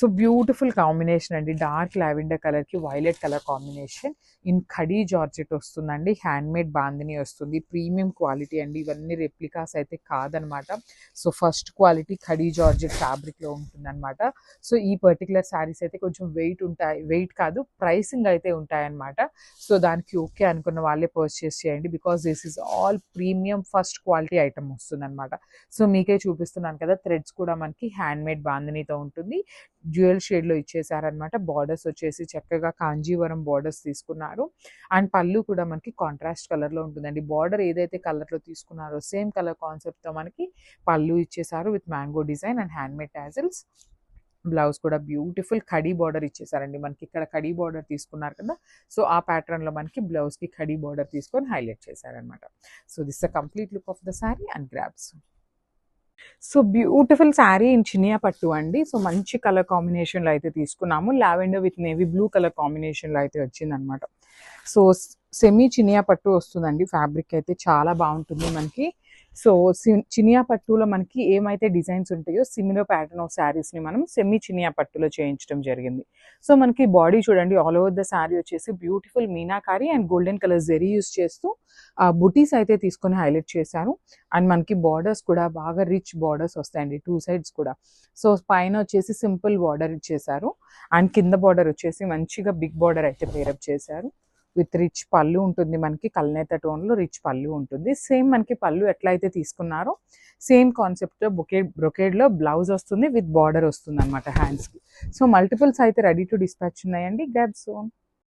So beautiful combination అండి. Dark lavender కలర్కి violet colour combination in khadi georgette వస్తుందండి. Handmade bandhani వస్తుంది. ప్రీమియం క్వాలిటీ అండి. ఇవన్నీ రెప్లికాస్ అయితే కాదనమాట. So first quality khadi georgette ఫ్యాబ్రిక్లో ఉంటుందన్నమాట. సో ఈ పర్టికులర్ శారీస్ అయితే కొంచెం వెయిట్ ఉంటాయి వెయిట్ కాదు ప్రైసింగ్ అయితే ఉంటాయన్నమాట. సో దానికి ఓకే అనుకున్న వాళ్ళే పర్చేస్ చేయండి. Because this is all premium first quality item వస్తుంది అనమాట సో మీకే చూపిస్తున్నాను కదా థ్రెడ్స్ కూడా మనకి హ్యాండ్మేడ్ బాందినితో ఉంటుంది. డ్యూయల్ షేడ్లో ఇచ్చేసారనమాట బార్డర్స్ వచ్చేసి చక్కగా కాంజీవరం బార్డర్స్ తీసుకున్నారు. అండ్ పళ్ళు కూడా మనకి కాంట్రాస్ట్ కలర్లో ఉంటుందండి. బార్డర్ ఏదైతే కలర్లో తీసుకున్నారో సేమ్ కలర్ కాన్సెప్ట్తో మనకి పళ్ళు ఇచ్చేసారు with mango design and hand made tassels. Blouse కూడా బ్యూటిఫుల్ కడీ బార్డర్ ఇచ్చేసారండి. మనకి ఇక్కడ కడీ బార్డర్ తీసుకున్నారు కదా! సో ఆ ప్యాటర్న్లో మనకి బ్లౌజ్కి కడీ బార్డర్ తీసుకొని హైలైట్ చేశారనమాట so this the complete look of the sari and grabs. So beautiful sari in Chiniya పట్టు అండి. సో మంచి కలర్ కాంబినేషన్లో అయితే తీసుకున్నాము. Lavender with navy blue colour కాంబినేషన్లో అయితే వచ్చిందనమాట సో సెమీ చినియా పట్టు వస్తుందండి. ఫ్యాబ్రిక్ అయితే చాలా బాగుంటుంది మనకి. సో సి- చినియా పట్టులో మనకి ఏమైతే డిజైన్స్ ఉంటాయో సిమిలర్ ప్యాటర్న్ ఆఫ్ శారీస్ని మనం సెమీ చినియా పట్టులో చేయించడం జరిగింది. సో మనకి బాడీ చూడండి ఆల్ ఓవర్ ద శారీ వచ్చేసి beautiful meenakari and golden colour zari use చేస్తూ ఆ బుటీస్ అయితే తీసుకొని హైలైట్ చేశారు. అండ్ మనకి బార్డర్స్ కూడా బాగా రిచ్ బార్డర్స్ వస్తాయండి టూ సైడ్స్ కూడా. సో పైన వచ్చేసి సింపుల్ బార్డర్ ఇచ్చేసారు అండ్ కింద బార్డర్ వచ్చేసి మంచిగా బిగ్ బార్డర్ అయితే పేరప్ చేశారు. విత్ రిచ్ పళ్ళు ఉంటుంది మనకి కల్నేత టోన్లో రిచ్ పళ్ళు ఉంటుంది. సేమ్ మనకి పళ్ళు ఎట్లయితే తీసుకున్నారో సేమ్ కాన్సెప్ట్ బొకే బ్రొకేడ్లో బ్లౌజ్ వస్తుంది విత్ బార్డర్ వస్తుంది అనమాట హ్యాండ్స్కి. సో మల్టిపుల్స్ అయితే రెడీ టు డిస్పాచ్ ఉన్నాయండి. Grab soon